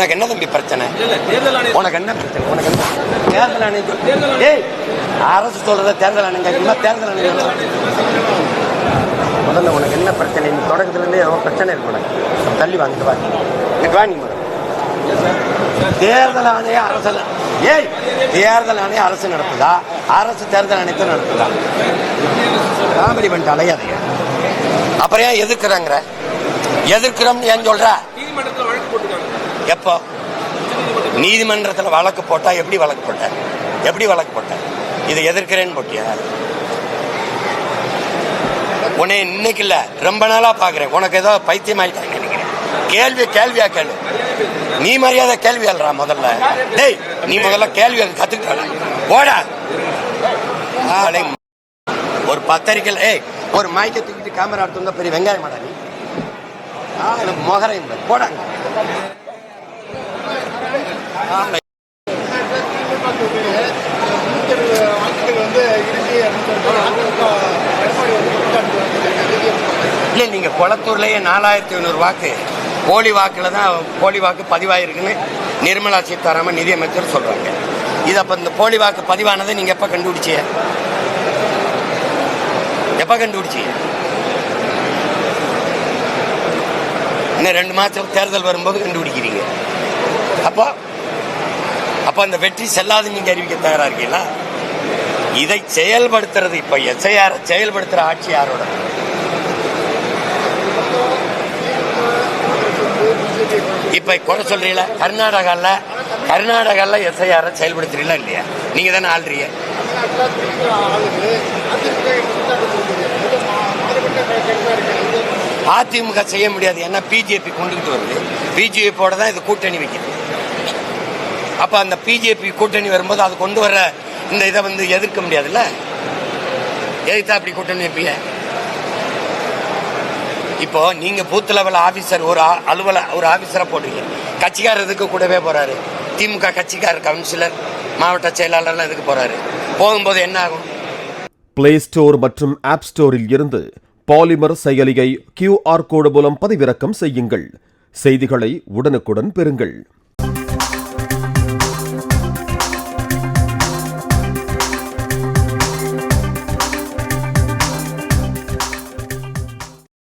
உனக்கு என்ன தம்பி பிரச்சனை? உனக்கு என்ன பிரச்சனை? உனக்கு என்ன? தேர்தல் ஆணையம். ஏய் அரசு சொல்றத தேர்தல் ஆணையம் கேட்குமா தேர்தல் ஆணையம். முதல்ல உனக்கு என்ன பிரச்சனை? நீ தொடக்கத்துல இருந்தே ஏதோ பிரச்சனை இருக்கு உனக்கு. தள்ளி வாங்கிட்டு வா. இங்கிட்டு வா நீ. தேர்தல் ஆணையம் அரசு ஏய் தேர்தல் ஆணையம் அரசு நடத்துதா? அரசு தேர்தல் ஆணையத்தை நடத்துதா? காமெடி பண்ணிட்டு அலையாதையா அப்புறம் ஏன் எதிர்க்கிறாங்கிற? எதிர்க்கிறோம்னு ஏன் சொல்ற? எப்போ? நீதிமன்றத்தில் வழக்கு போட்டா எப்படி வழக்கு போட்ட? எப்படி வழக்கு போட்ட? இதை எதிர்க்கிறேன்னு போட்டியா? உன்னை இன்னைக்கு இல்ல ரொம்ப நாளா பாக்குறேன். உனக்கு ஏதோ பைத்தியம் ஆயிட்டாங்க நினைக்கிறேன். கேள்வி கேள்வியா கேளு. நீ மரியாதை கேள்வி அல்றா முதல்ல. டேய் நீ முதல்ல கேள்வி கத்துக்கிட்ட போடா. ஒரு பத்திரிக்கையில் ஏய் ஒரு மைக்க தூக்கிட்டு கேமரா எடுத்து பெரிய வெங்காயம் மாடா நீ. ஆளு மொகரையும் போடாங்க இல்லை நீங்கள் குளத்தூர்லேயே நாலாயிரத்தி ஐநூறு வாக்கு போலி வாக்கில் தான் போலி வாக்கு பதிவாயிருக்குன்னு நிர்மலா சீதாராமன் நிதியமைச்சர் சொல்கிறாங்க இது அப்போ இந்த போலி வாக்கு பதிவானதை நீங்கள் எப்போ கண்டுபிடிச்சிய எப்போ கண்டுபிடிச்சிய இன்னும் ரெண்டு மாதம் தேர்தல் வரும்போது கண்டுபிடிக்கிறீங்க. அப்போ அப்போ அந்த வெற்றி செல்லாது நீங்கள் அறிவிக்க தயாரா இருக்கீங்களா? இதை செயல்படுத்துறது இப்போ எஸ்ஐஆர் செயல்படுத்துகிற ஆட்சி யாரோட? இப்ப குறை சொல்றீங்களா? கர்நாடகால கர்நாடகால எஸ்ஐஆர் செயல்படுத்துறீங்களா இல்லையா? நீங்க தானே ஆள்றீங்க. அதிமுக செய்ய முடியாது. ஏன்னா பிஜேபி கொண்டுகிட்டு வருது. பிஜேபியோட தான் இது கூட்டணி வைக்குது. அப்ப அந்த பிஜேபி கூட்டணி வரும்போது அது கொண்டு வர இந்த இதை வந்து எதிர்க்க முடியாதுல்ல? எதிர்த்தா அப்படி கூட்டணி வைப்பீங்க? இப்போ நீங்க பூத் லெவல் ஆபீசர் ஒரு அலுவல ஒரு ஆபீசரா போடுறீங்க கட்சிக்காரர் இதுக்கு கூடவே போறாரு. திமுக கட்சிக்காரர் கவுன்சிலர் மாவட்ட செயலாளர்லாம் இதுக்கு போறாரு. போகும்போது என்ன ஆகும்? பிளே ஸ்டோர் மற்றும் ஆப் ஸ்டோரில் இருந்து பாலிமர் செயலியை கியூஆர் கோடு மூலம் பதிவிறக்கம் செய்யுங்கள். செய்திகளை உடனுக்குடன் பெறுங்கள்.